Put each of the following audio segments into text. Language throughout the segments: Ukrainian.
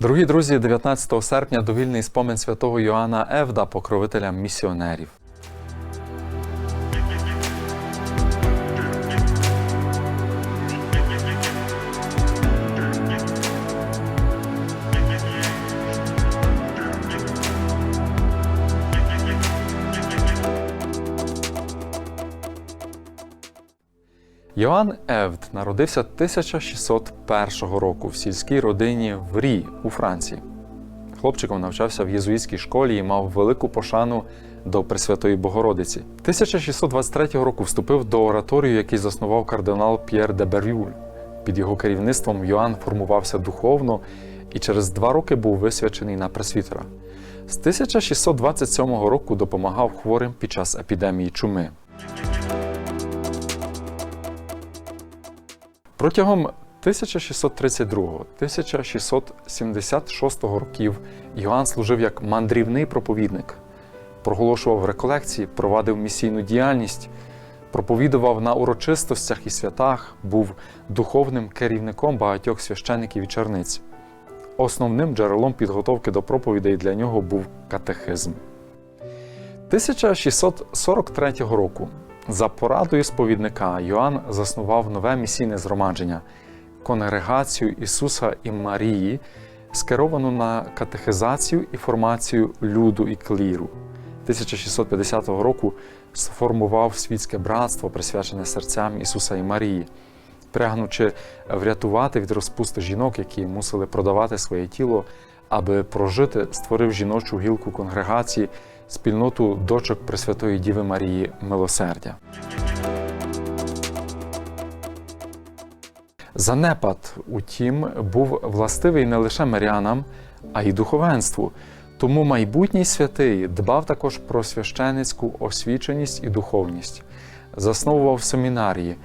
Дорогі друзі, 19 серпня довільний спомин святого Йоанна Евда, покровителя місіонерів. Йоанн Евд народився 1601 року в сільській родині в Рі у Франції. Хлопчиком навчався в єзуїтській школі і мав велику пошану до Пресвятої Богородиці. 1623 року вступив до ораторію, який заснував кардинал П'єр де Бервюль. Під його керівництвом Йоанн формувався духовно і через два роки був висвячений на пресвітера. З 1627 року допомагав хворим під час епідемії чуми. Протягом 1632-1676 років Йоанн служив як мандрівний проповідник, проголошував реколекції, провадив місійну діяльність, проповідував на урочистостях і святах, був духовним керівником багатьох священиків і черниць. Основним джерелом підготовки до проповідей для нього був катехизм. 1643 року за порадою сповідника Йоанн заснував нове місійне згромадження Конгрегацію Ісуса і Марії, скеровану на катехизацію і формацію люду і кліру. 1650 року сформував світське братство, присвячене серцям Ісуса і Марії, прагнучи врятувати від розпусти жінок, які мусили продавати своє тіло, аби прожити, створив жіночу гілку конгрегації, спільноту дочок Пресвятої Діви Марії Милосердя. Занепад, утім, був властивий не лише мирянам, а й духовенству. Тому майбутній святий дбав також про священицьку освіченість і духовність, засновував семінарії,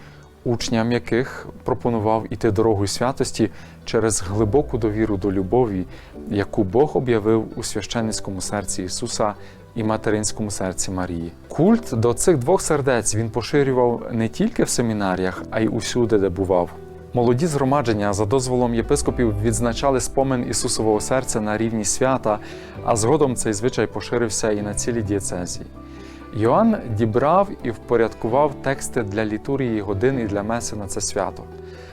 учням яких пропонував іти дорогою святості через глибоку довіру до любові, яку Бог об'явив у священницькому серці Ісуса і материнському серці Марії. Культ до цих двох сердець він поширював не тільки в семінаріях, а й усюди, де бував. Молоді згромадження за дозволом єпископів відзначали спомин Ісусового серця на рівні свята, а згодом цей звичай поширився і на цілій дієцезії. Йоанн дібрав і впорядкував тексти для літургії годин і для меси на це свято,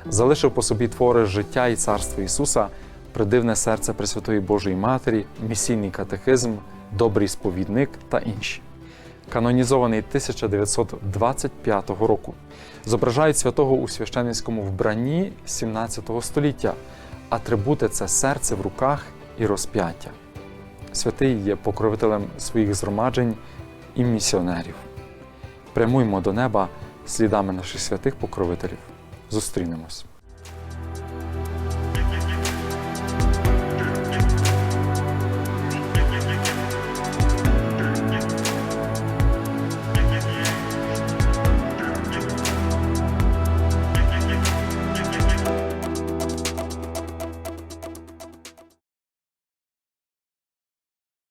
залишив по собі твори життя і царство Ісуса, придивне серце Пресвятої Божої Матері, місійний катехизм, добрий сповідник та інші. Канонізований 1925 року, зображають святого у священницькому вбранні 17 століття. Атрибути це серце в руках і розп'яття. Святий є покровителем своїх згромаджень і місіонерів. Прямуймо до неба слідами наших святих покровителів. Зустрінемось.